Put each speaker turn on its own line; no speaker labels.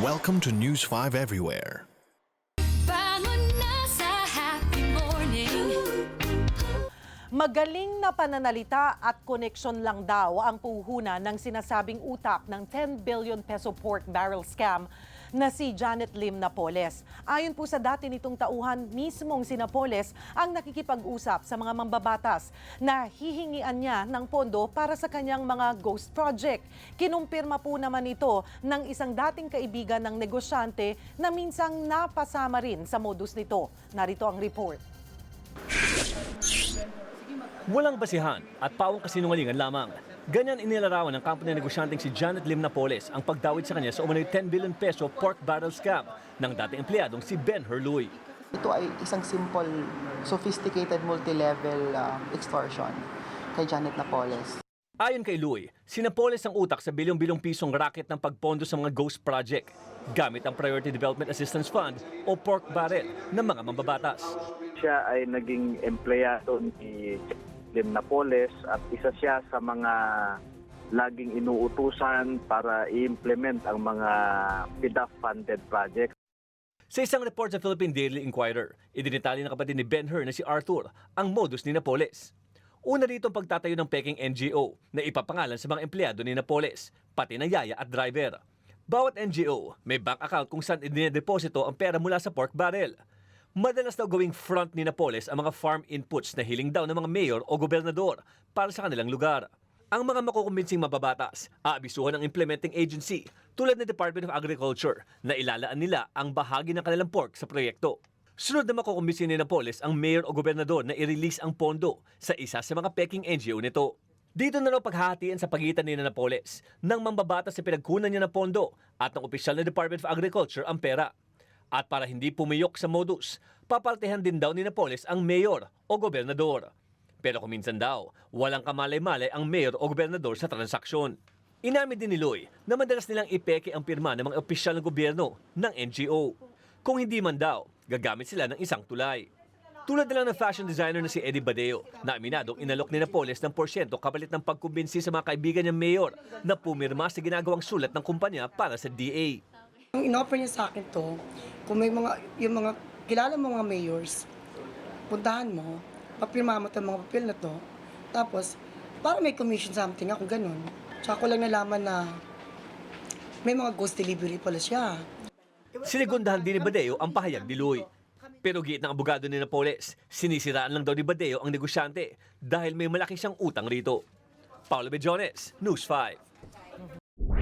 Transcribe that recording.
Welcome to News 5 Everywhere.
Magaling na pananalita at koneksyon lang daw ang puhunan ng sinasabing utak ng 10 billion peso pork barrel scam na si Janet Lim Napoles. Ayon po sa dati nitong tauhan, mismong si Napoles ang nakikipag-usap sa mga mambabatas na hihingian niya ng pondo para sa kanyang mga ghost project. Kinumpirma po naman ito ng isang dating kaibigan ng negosyante na minsang napasama rin sa modus nito. Narito ang report.
Walang basihan at pawang kasinungalingan lamang. Ganyan inilarawan ng kampo ng negosyanteng si Janet Lim Napoles ang pagdawit sa kanya sa umano'y 10 billion peso pork barrel scam ng dating empleyadong si Ben Herluy.
Ito ay isang simple, sophisticated, multi-level um, extortion kay Janet Napoles.
Ayon kay Louie, si Napoles ang utak sa bilyong-bilyong pisong racket ng pagpondo sa mga ghost project gamit ang Priority Development Assistance Fund o pork barrel ng mga mambabatas.
siya ay naging empleyado ni Lim Napoles at isa siya sa mga laging inuutusan para i-implement ang mga PIDAF-funded projects.
Sa isang report sa Philippine Daily Inquirer, idinitali ng kapatid ni Ben Hur na si Arthur ang modus ni Napoles. Una rito ang pagtatayo ng peking NGO na ipapangalan sa mga empleyado ni Napoles, pati ng yaya at driver. Bawat NGO may bank account kung saan idinideposito ang pera mula sa pork barrel. Madalas daw gawing front ni Napoles ang mga farm inputs na hiling daw ng mga mayor o gobernador para sa kanilang lugar. Ang mga makukumbinsing mababatas, aabisuhan ng implementing agency tulad ng Department of Agriculture na ilalaan nila ang bahagi ng kanilang pork sa proyekto. Sunod na makukumbinsin ni Napoles ang mayor o gobernador na i-release ang pondo sa isa sa mga peking NGO nito. Dito na raw paghahatiin sa pagitan ni Napoles ng mambabatas sa pinagkunan niya ng pondo at ng opisyal na Department of Agriculture ang pera. At para hindi pumiyok sa modus, papaltehan din daw ni Napoles ang mayor o gobernador. Pero kung minsan daw, walang kamalay-malay ang mayor o gobernador sa transaksyon. Inamin din ni Loy na madalas nilang ipeke ang pirma ng mga opisyal ng gobyerno ng NGO. Kung hindi man daw, gagamit sila ng isang tulay. Tulad na lang ng fashion designer na si Eddie Badeo na aminadong inalok ni Napoles ng porsyento kapalit ng pagkumbinsi sa mga kaibigan niyang mayor na pumirma sa ginagawang sulat ng kumpanya para sa DA.
Ang inoffer niya sa akin to, kung may mga, yung mga, kilala mo mga mayors, puntahan mo, papirma mo itong mga papel na to, tapos, para may commission something ako, ganun. Tsaka ko lang nalaman na may mga ghost delivery pala siya.
Sinigundahan din ni Badeo ang pahayag ni Loy. Pero giit ng abogado ni Napoles, sinisiraan lang daw ni Badeo ang negosyante dahil may malaki siyang utang rito. Paulo Bejones, News 5.